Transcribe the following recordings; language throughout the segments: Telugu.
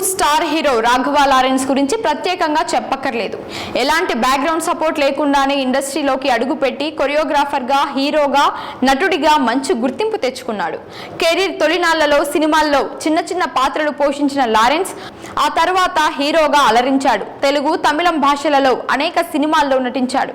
బాలీవుడ్ స్టార్ హీరో రాఘవ లారెన్స్ గురించి ప్రత్యేకంగా చెప్పక్కర్లేదు. ఎలాంటి బ్యాక్గ్రౌండ్ సపోర్ట్ లేకుండానే ఇండస్ట్రీలోకి అడుగుపెట్టి కొరియోగ్రాఫర్గా హీరోగా నటుడిగా మంచి గుర్తింపు తెచ్చుకున్నాడు. కెరీర్ తొలినాళ్ళలో సినిమాల్లో చిన్న చిన్న పాత్రలు పోషించిన లారెన్స్ ఆ తర్వాత హీరోగా అలరించాడు. తెలుగు తమిళం భాషలలో అనేక సినిమాల్లో నటించాడు.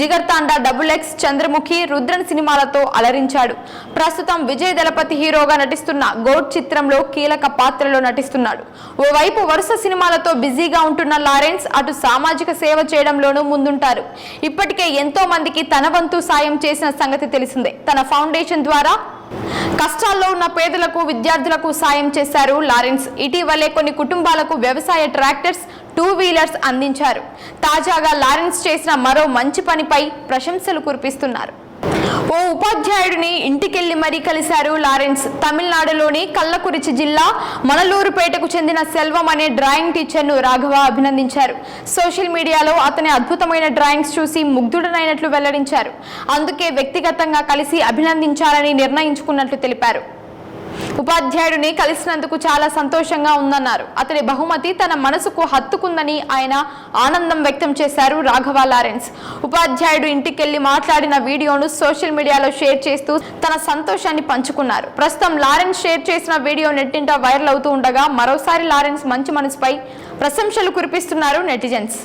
జిగర్ తాండా డబుల్ ఎక్స్ చంద్రముఖి రుద్రన్ సినిమాలతో అలరించాడు. ప్రస్తుతం విజయ్ దళపతి హీరోగా నటిస్తున్న గోడ్ చిత్రంలో కీలక పాత్రలో నటిస్తున్నాడు. ఓవైపు వరుస సినిమాలతో బిజీగా ఉంటున్న లారెన్స్ అటు సామాజిక సేవ చేయడంలోనూ ముందుంటారు. ఇప్పటికే ఎంతో మందికి తన వంతు సాయం చేసిన సంగతి తెలిసిందే. తన ఫౌండేషన్ ద్వారా కష్టాల్లో ఉన్న పేదలకు విద్యార్థులకు సాయం చేశారు లారెన్స్. ఇటీవలే కొన్ని కుటుంబాలకు వ్యవసాయ ట్రాక్టర్స్ టూ వీలర్స్ అందించారు. తాజాగా లారెన్స్ చేసిన మరో మంచి పనిపై ప్రశంసలు కురిపిస్తున్నారు. ఓ ఉపాధ్యాయుడిని ఇంటికెళ్ళి మరీ కలిశారు లారెన్స్. తమిళనాడులోని కల్లకురిచి జిల్లా మనలూరుపేటకు చెందిన సెల్వం అనే డ్రాయింగ్ టీచర్ను రాఘవ అభినందించారు. సోషల్ మీడియాలో అతని అద్భుతమైన డ్రాయింగ్స్ చూసి ముగ్ధుడనైనట్లు వెల్లడించారు. అందుకే వ్యక్తిగతంగా కలిసి అభినందించాలని నిర్ణయించుకున్నట్లు తెలిపారు. ఉపాధ్యాయుడిని కలిసినందుకు చాలా సంతోషంగా ఉందన్నారు. అతడి బహుమతి తన మనసుకు హత్తుకుందని ఆయన ఆనందం వ్యక్తం చేశారు రాఘవ లారెన్స్. ఉపాధ్యాయుడు ఇంటికెళ్ళి మాట్లాడిన వీడియోను సోషల్ మీడియాలో షేర్ చేస్తూ తన సంతోషాన్ని పంచుకున్నారు. ప్రస్తుతం లారెన్స్ షేర్ చేసిన వీడియో నెట్టింట వైరల్ అవుతూ ఉండగా మరోసారి లారెన్స్ మంచి మనసుపై ప్రశంసలు కురిపిస్తున్నారు నెటిజన్స్.